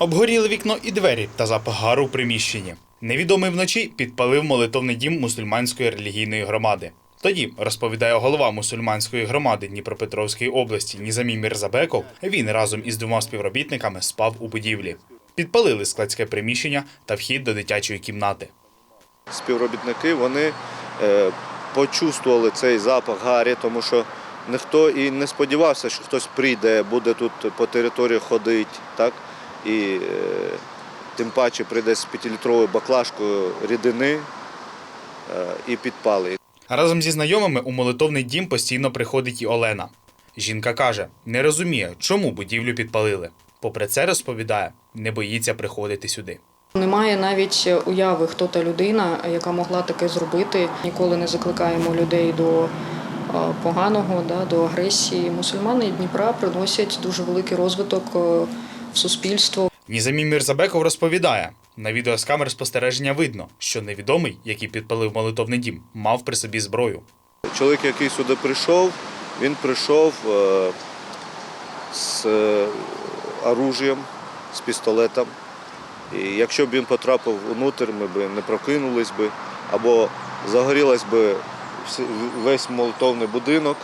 Обгоріли вікно і двері та запах гару в приміщенні. Невідомий вночі підпалив молитовний дім мусульманської релігійної громади. Тоді, розповідає голова мусульманської громади Дніпропетровської області Нізамі Мірзабеков, він разом із двома співробітниками спав у будівлі. Підпалили складське приміщення та вхід до дитячої кімнати. співробітники вони е, почувствували цей запах гарі, тому що ніхто і не сподівався, що хтось прийде, буде тут по території ходити? І е, тим паче прийде з 5-літровою баклажкою рідини е, і підпали. Разом зі знайомими у молитовний дім постійно приходить і Олена. Жінка каже, не розуміє, чому будівлю підпалили. Попри це розповідає, не боїться приходити сюди. Немає навіть уяви, хто та людина, яка могла таке зробити. Ніколи не закликаємо людей до е, поганого, да, до агресії. Мусульмани Дніпра приносять дуже великий розвиток в суспільство. Нізамі Мірзабеков розповідає, на відео з камер спостереження видно, що невідомий, який підпалив молитовний дім, мав при собі зброю. Чоловік, який сюди прийшов, він прийшов е, з е, оружієм, з пістолетом. І якщо б він потрапив внутрь, ми б не прокинулись би, або загорілась би весь молотовний будинок,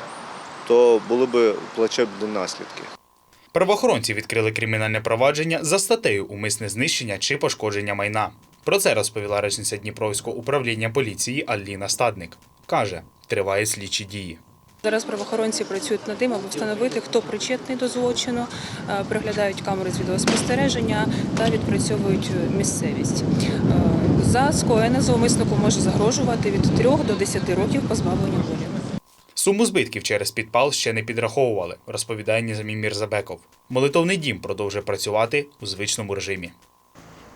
то були б плачебні наслідки. Правоохоронці відкрили кримінальне провадження за статтею умисне знищення чи пошкодження майна. Про це розповіла речниця Дніпровського управління поліції Аліна Стадник. Каже, тривають слідчі дії. Зараз правоохоронці працюють над тим, аби встановити, хто причетний до злочину, е, приглядають камери з відеоспостереження та відпрацьовують місцевість. Е, За скоєне зловмиснику може загрожувати від 3 до 10 років позбавлення волі. Суму збитків через підпал ще не підраховували, розповідає Нізамі Мірзабеков. Молитовний дім продовжує працювати у звичному режимі.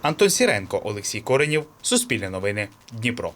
Антон Сіренко, Олексій Коренів, Суспільне новини, Дніпро.